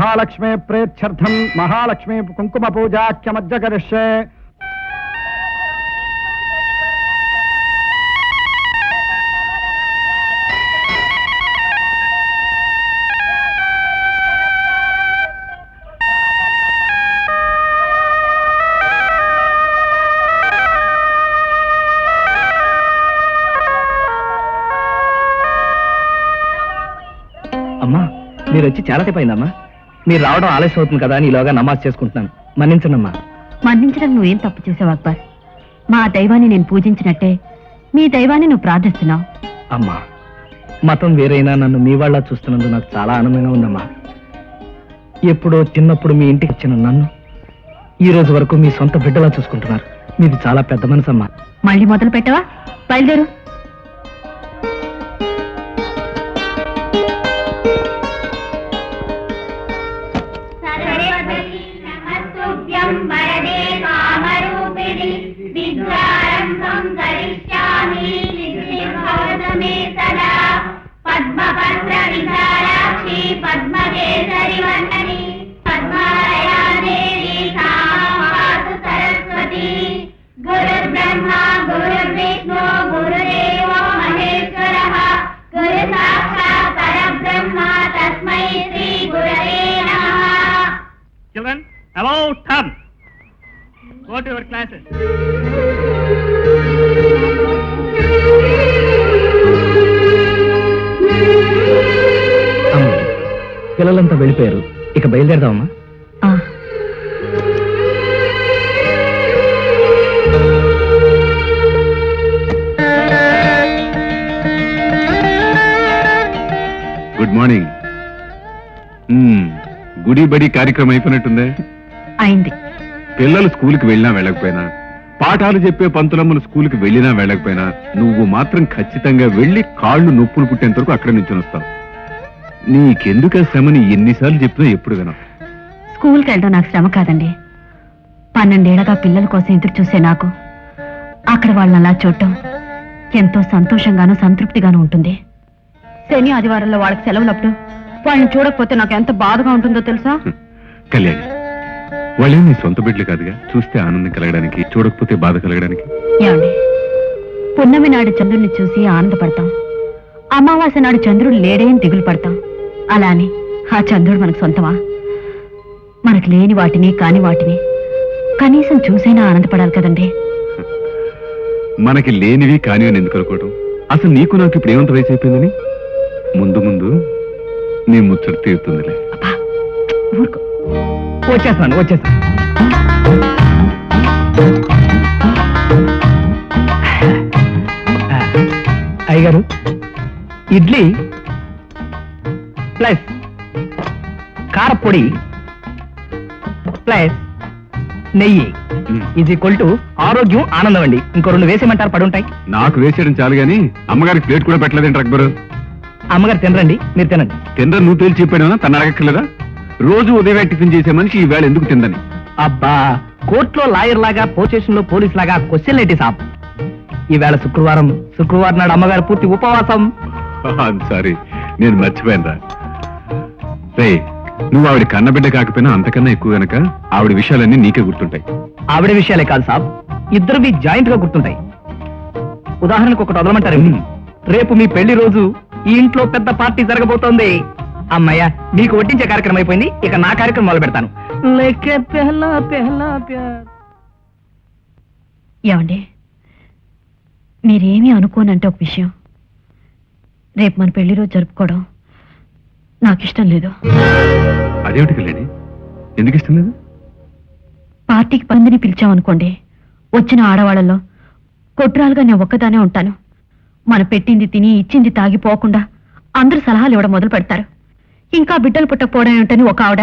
మహాలక్ష్మే ప్రేత్యర్థం మహాలక్ష్మీ కుంకుమ పూజాఖ్యమజ్జకరిష్యే అమ్మా మీరు వచ్చి చాలా సేపు అయిందమ్మా మీరు రావడం ఆలస్యం అవుతుంది కదా అని ఈలోగా నమాజ్ చేసుకుంటున్నాను. మన్నించండమ్మా మన్నించడం నువ్వేం తప్పు చేసావు అక్బర్? మా దైవాన్ని నేను పూజించినట్టే మీ దైవాన్ని నువ్వు ప్రార్థిస్తున్నావు. అమ్మా మతం వేరైనా నన్ను మీ వాళ్ళ చూస్తున్నందుకు నాకు చాలా ఆనందంగా ఉందమ్మా. ఎప్పుడో చిన్నప్పుడు మీ ఇంటికి వచ్చిన నన్ను ఈ రోజు వరకు మీ సొంత బిడ్డలా చూసుకుంటున్నారు. మీది చాలా పెద్ద మనసు అమ్మా మళ్ళీ మొదలు పెట్టవా? బయలుదేరు. టు యువర్ క్లాసెస్ పిల్లలంతా వెళ్ళిపోయారు. ఇక బయలుదేరదామమ్మా. ఆ, గుడ్ మార్నింగ్ మ్మ్. గుడి బడి కార్యక్రమం అయిపోయినట్టుందే? అయింది. పిల్లలు స్కూల్కి వెళ్ళినా వెళ్ళకపోయినా పాఠాలు చెప్పే పంతులమ్మలు స్కూల్కి వెళ్ళినా వెళ్ళకపోయినా నువ్వు మాత్రం ఖచ్చితంగా వెళ్ళి కాళ్ళు నొప్పులు పుట్టేంత వరకు అక్కడ నుంచి వస్తావు. నీకెందుకు శ్రమని ఎన్నిసార్లు చెప్పినా ఎప్పుడు వినవు. స్కూల్కి వెళ్ళడం నాకు శ్రమ కాదండి. పన్నెండేళ్ళగా పిల్లల కోసం ఎదురు చూసే నాకు అక్కడ వాళ్ళని అలా చూడటం ఎంతో సంతోషంగాను సంతృప్తిగాను ఉంటుంది. శని ఆదివారంలో వాళ్ళకి సెలవులప్పుడు వాళ్ళని చూడకపోతే నాకు ఎంత బాధగా ఉంటుందో తెలుసా? కళ్యాణి వాళ్ళేం నీ సొంత బిడ్డలు కాదుగా? చూస్తే ఆనందం కలగడానికి చూడకపోతే బాధ కలగడానికి. ఏమండి? పున్నమి నాడు చంద్రుడిని చూసి ఆనందపడతాం. అమావాస్య నాడు చంద్రుడు లేడే అని దిగులు పడతాం. అలా అని. ఆ చంద్రుడు మనకు సొంతమా? మనకు లేని వాటిని కాని వాటిని. కనీసం చూసైనా ఆనందపడాలి కదండి. మనకి లేనివి కానివని ఎందుకు అనుకోవడం అసలు నీకు నాకు ఇప్పుడు ఏమంత వయసు అయిపోయిందని? ముందు ముందు నీ ముచ్చట తీరుతుందిలే. అబ్బా ఊరుకో. వచ్చేస్తాను వచ్చేస్తాను. అయ్యగారు ఇడ్లీ ప్లస్ కారపొడి ప్లస్ నెయ్యి. ఇది కొల్టు ఆరోగ్యం ఆనందం అండి. ఇంకో రెండు వేసేయమంటారు పడి ఉంటాయి నాకు వేసేయడం చాలు గాని అమ్మగారికి ప్లేట్ కూడా పెట్టలేదేంటి అక్బరు అమ్మగారు తినరండి మీరు తినండి. తిందరు నువ్వు తేల్చి చెప్పాడు తను అడగక్కర్లేదా? రోజు ఉదయం టిఫిన్ చేసే మనిషి ఈ వేళ ఎందుకు తిందని? అబ్బా కోర్టులో లాయర్ లాగా పోలీస్ స్టేషన్లో పోలీస్ లాగా క్వశ్చన్ ఏంటి సాబ్? ఈవేళ శుక్రవారం శుక్రవారం నాడు అమ్మగారు పూర్తి ఉపవాసం. సారీ నేను మర్చిపోయాను రా రే నువ్వు ఆవిడ కన్నబిడ్డ కాకపోయినా అంతకన్నా ఎక్కువ గనక ఆవిడ విషయాలన్నీ నీకే గుర్తుంటాయి. ఆవిడ విషయాలే కాదు సాబ్ ఇద్దరు మీ జాయింట్గా గుర్తుంటాయి. ఉదాహరణకు ఒకటి వదలమంటారు రేపు మీ పెళ్ళి రోజు ఈ ఇంట్లో పెద్ద పార్టీ జరగబోతోంది. అమ్మయ్య మీకు వడ్డించే కార్యక్రమం అయిపోయింది. ఇక నా కార్యక్రమం మొదలు పెడతాను. ఏమండి? మీరేమీ అనుకోనంటే ఒక విషయం. రేపు మన పెళ్ళి రోజు జరుపుకోవడం నాకు ఇష్టం లేదు. అదేమిటి కళ్యాణి? ఎందుకు ఇష్టం లేదు? పార్టీకి పందిని పిలిచామనుకోండి వచ్చిన ఆడవాళ్ళలో కొట్రాలుగా నేను ఒక్కదానే ఉంటాను. మన పెట్టింది తిని ఇచ్చింది తాగిపోకుండా అందరూ సలహాలు ఇవ్వడం మొదలు పెడతారు ఇంకా బిడ్డలు పుట్టకపోవడం ఏమిటని ఒక ఆవిడ.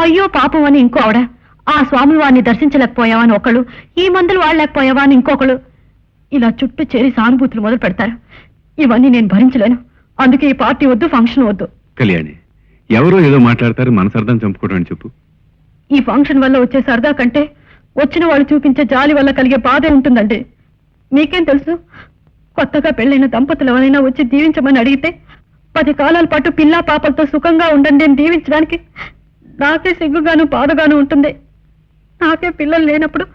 అయ్యో పాపం అని ఇంకో ఆవిడ. ఆ స్వామి వారిని దర్శించలేకపోయావా అని ఒకళ్ళు ఈ మందులు వాడలేకపోయావా అని ఇంకొకళ్ళు. ఇలా చుట్టూ చేరి సానుభూతులు మొదలు పెడతారు. ఇవన్నీ నేను భరించలేను. అందుకే ఈ పార్టీ వద్దు ఫంక్షన్ వద్దు. కళ్యాణి ఎవరో ఏదో మాట్లాడతారు మనసర్థం చంపుకోవడం అని చెప్పు. ఈ ఫంక్షన్ వల్ల వచ్చే సరదా కంటే వచ్చిన వాళ్ళు చూపించే జాలి వల్ల కలిగే బాధే ఉంటుందండి. మీకేం తెలుసు? కొత్తగా పెళ్ళైన దంపతులు ఎవరైనా వచ్చి దీవించమని అడిగితే పది కాలాల పాటు పిల్లా పాపలతో సుఖంగా ఉండండి అని దీవించడానికి నాకే సిగ్గుగాను బాధగాను ఉంటుంది. నాకే పిల్లలు లేనప్పుడు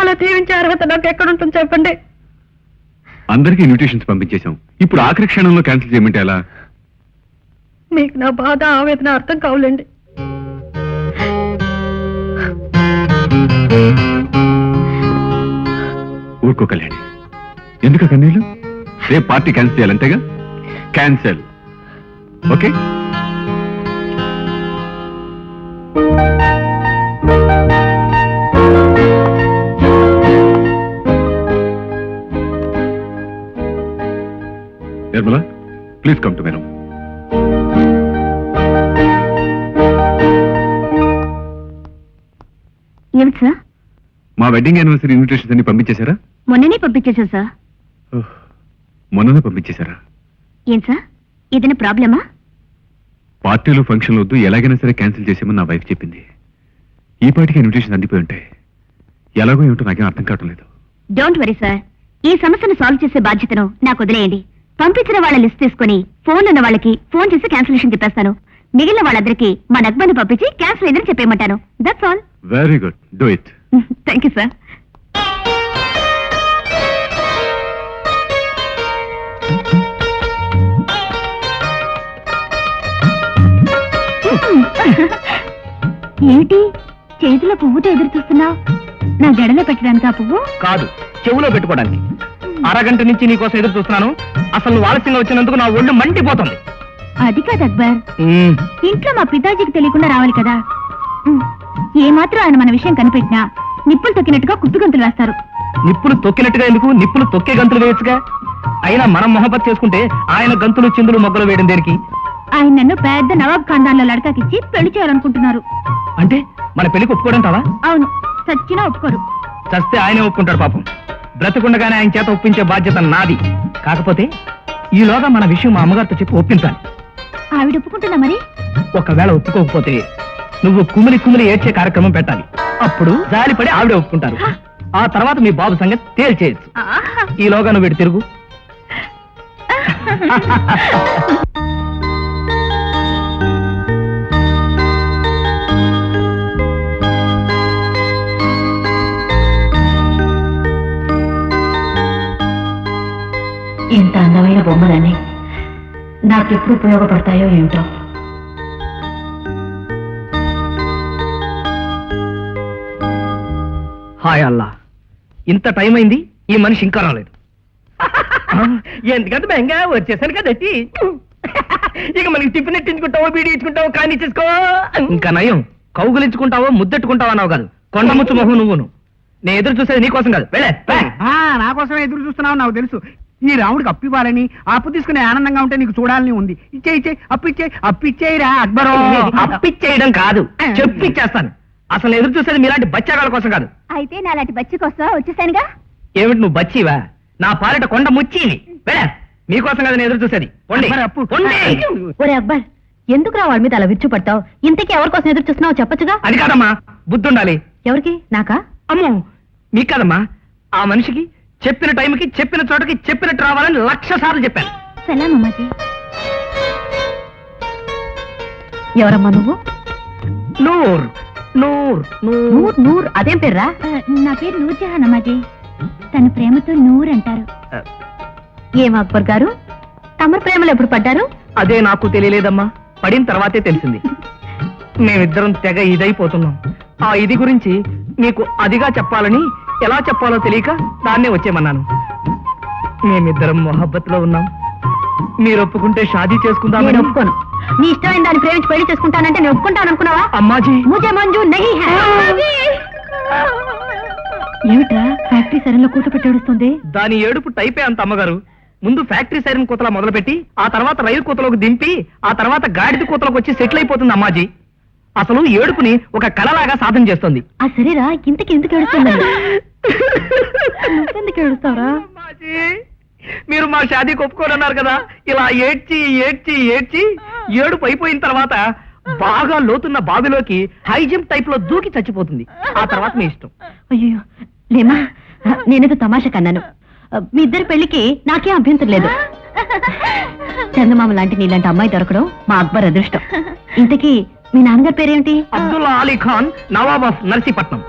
అలా దీవించే అర్హత నాకు ఎక్కడుంటుంది చెప్పండి. అందరికీ ఇన్విటేషన్స్ పంపించేశాం. ఇప్పుడు ఆఖరి క్షణంలో క్యాన్సిల్ చేయమంటే ఎలా? మీకు నా బాధ ఆవేదన అర్థం కావులేండి. ఊరుకో కళ్యాణి. ఎందుకు కన్నీళ్ళు? రేపు party cancel చేయాలంతేగా cancel. Okay? Nirmala please come to my room ఏమిటి సార్? మా వెడ్డింగ్ యానివర్సరీ ఇన్విటేషన్స్ అన్ని పంపించేశారా? మొన్ననే పంపించేశారు సార్. మొన్ననే పంపించేశారా? ఏం సార్? ఏదైనా ప్రాబ్లమా? పార్టీలు ఫంక్షన్లు వద్దు ఎలాగైనా సరే క్యాన్సిల్ చేసేమని నా వైఫ్ చెప్పింది. ఈ పాటికి ఇన్విటేషన్ అందిపోయి ఉంటాయి. ఎలాగో ఏమిటో నాకేం అర్థం కావటం లేదు. డోంట్ వరీ సార్ ఈ సమస్యను సాల్వ్ చేసే బాధ్యతను నాకు వదిలేయండి. పంపించిన వాళ్ళ లిస్ట్ తీసుకుని ఫోన్ ఉన్న వాళ్ళకి ఫోన్ చేసి క్యాన్సిలేషన్ చెప్పేస్తాను. మిగిలిన వాళ్ళందరికీ మా నగ్బాన్ని పంపించి క్యాన్సిల్ అయిందని చెప్పేయమంటాను. That's all very good do it thank you sir ఏమిటి? చేతిలో పువ్వుతో ఎదురు చూస్తున్నావు? నా జడలో పెట్టడానికి ఆ పువ్వు? కాదు చెవులో పెట్టుకోవడానికి. అరగంట నుంచి నీకోసం ఎదురు చూస్తున్నాను. అసలు నువ్వు ఆలస్యంగా వచ్చినందుకు నా ఒళ్ళు మండిపోతుంది. అది కాదు అక్బర్. ఇంట్లో మా పితాజీకి తెలియకుండా రావాలి కదా. ఉమ్, ఏమాత్రం ఆయన మన విషయం కనిపెట్టినా నిప్పులు తొక్కినట్టుగా కుట్టుగంతులు వేస్తారు. నిప్పులు తొక్కినట్టుగా ఎందుకు? నిప్పులు తొక్కే గంతులు వేయచ్చుగా? అయినా మనం మొహబత్ చేసుకుంటే ఆయన గంతులు చిందులు మొగ్గలు వేయడం దేనికి? ఆయన నన్ను పెద్ద నవాబ్ ఖాందాన్లో లడకాకిచ్చి పెళ్ళి చేయాలనుకుంటున్నారు. అంటే మన పెళ్ళికి ఒప్పుకోవడంటావా అవును సచ్చినా ఒప్పుకోరు. చస్తే ఆయనే ఒప్పుకుంటాడు పాపం. బ్రతకుండగానే ఆయన చేత ఒప్పించే బాధ్యత నాది. కాకపోతే ఈలోగా మన విషయం మా అమ్మగారితో చెప్పి ఒప్పించాలి. ఆవిడ ఒప్పుకుంటుందా మరి? ఒకవేళ ఒప్పుకోకపోతే నువ్వు కుమిలి కుమిలి ఏడ్చే కార్యక్రమం పెట్టాలి. అప్పుడు జాలిపడి ఆవిడే ఒప్పుకుంటారు. ఆ తర్వాత మీ బాబు సంగతి తేల్చేయచ్చు. ఈలోగా నువ్వు ఇటు తిరుగు. అందమైన బొమ్మలని నాకెప్పుడు ఉపయోగపడతాయో ఏమిటో హాయ్ అల్లా. ఇంత టైం అయింది ఈ మనిషి ఇంకా రాలేదు. ఎందుకంటే బెంగా వచ్చేసాను కదట్టి ఇక మనకి టిఫిన్ ఎట్టించుకుంటావో బీడీ ఇచ్చుకుంటావో కానీ చేసుకో ఇంకా నయం. కౌగులించుకుంటావో ముద్దెట్టుకుంటావో అన్నావు కాదు. కొండ ముచ్చు మొహం నువ్వును. నేను ఎదురు చూసేది నీకోసం కాదు. వెళ్ళే. ఆ, నా కోసమే ఎదురు చూస్తున్నావు నాకు తెలుసు. ఈ రాముడికి అప్పు ఇవ్వాలని ఆ అప్పు తీసుకుని ఆనందంగా ఉంటే నీకు చూడాలని ఉంది. ఇచ్చే ఇచ్చే అప్పు ఇచ్చే అప్పు ఇచ్చేయిరా అక్బరో. అప్పిచ్చేయడం కాదు చెప్పిచ్చేస్తాను అసలు ఎదురు చూసేది మీలాంటి బచ్చాగాళ్ళ కోసం కాదు. అయితే నాలాంటి బచ్చి కోసం వచ్చేసానుగా? ఏమిటి నువ్వు బచ్చివా? నా పాలిట కొండ ముచ్చివి వెళ్ళే మీకోసం కదా నేను ఎదురు చూసేది. ఒరే అక్బర్ ఎందుకు రా వాళ్ళ మీద అలా విరుచుపడతావు? ఇంతకీ ఎవరి కోసం ఎదురు చూస్తున్నావు చెప్పొచ్చుగా? అది కాదమ్మా బుద్ధి ఉండాలి ఎవరికి? నాకా? అమ్మో మీకు కాదమ్మా ఆ మనిషికి చెప్పిన టైంకి చెప్పిన చోటకి చెప్పినట్టు రావాలని లక్ష సార్లు చెప్పాను. సలాం అమ్మాజీ. ఎవరమ్మా నువ్వు? నూర్ నూర్ నూర్. నూర్ నూర్ అదేం పేర్రా? నా పేరు నూర్ జహాన్ అమ్మాజీ. తన ప్రేమతో నూర్ అంటారు. ఏం అక్బర్ గారు? తమరు ప్రేమలో ఎప్పుడు పడ్డారు? అదే నాకు తెలియలేదమ్మా. పడిన తర్వాతే తెలిసింది. మేమిద్దరం తెగ ఇదైపోతున్నాం. ఆ ఇది గురించి మీకు అదిగా చెప్పాలని ఎలా చెప్పాలో తెలియక దాన్నే వచ్చేమన్నాను మేమిద్దరం మొహబ్బత్లో ఉన్నాం. మీరు ఒప్పుకుంటే షాదీ నేను చేసుకుందామని ఒప్పుకోను. నీ ఇష్టమైన దాన్ని ప్రేమించి పెళ్ళి చేసుకుంటానంటే నేను ఒప్పుకుంటాను అనుకున్నావా? అమ్మాజీ. ముజే మంజు నహీ హై. ఏమిట్రా ఫ్యాక్టరీ సరైన కూత పెట్టి ఏడుస్తుంది? దాని ఏడుపు టైపే అంత అమ్మగారు. ముందు ఫ్యాక్టరీ సైరన్ కూతలా మొదలుపెట్టి ఆ తర్వాత రైలు కూతలోకి దింపి ఆ తర్వాత గాడిద కూతలోకి వచ్చి సెటిల్ అయిపోతుంది అమ్మాజీ. అసలు ఏడుపుని ఒక కళలాగా సాధన చేస్తుంది. ఆ సరేరా ఇంతకి ఎందుకు ఏడుస్తుంది ఏడుస్తావురా? మీరు మా షాదీకి ఒప్పుకోనన్నారు కదా ఇలా ఏడ్చి ఏడ్చి ఏడ్చి ఏడుపు అయిపోయిన తర్వాత బాగా లోతున్న బావిలోకి హై జంప్ టైప్లో దూకి చచ్చిపోతుంది. ఆ తర్వాత మీ ఇష్టం. అయ్యో లేమా నేనేదో తమాషా కన్నాను. మీ ఇద్దరి పెళ్ళికి నాకేం అభ్యంతరం లేదు. చందమామ లాంటి నీలాంటి అమ్మాయి దొరకడం మా అక్బర్ అదృష్టం. ఇంతకీ మీ నాన్నగారి పేరేంటి? అబ్దుల్లా అలీ ఖాన్ నవాబ్ ఆఫ్ నర్సీపట్నం.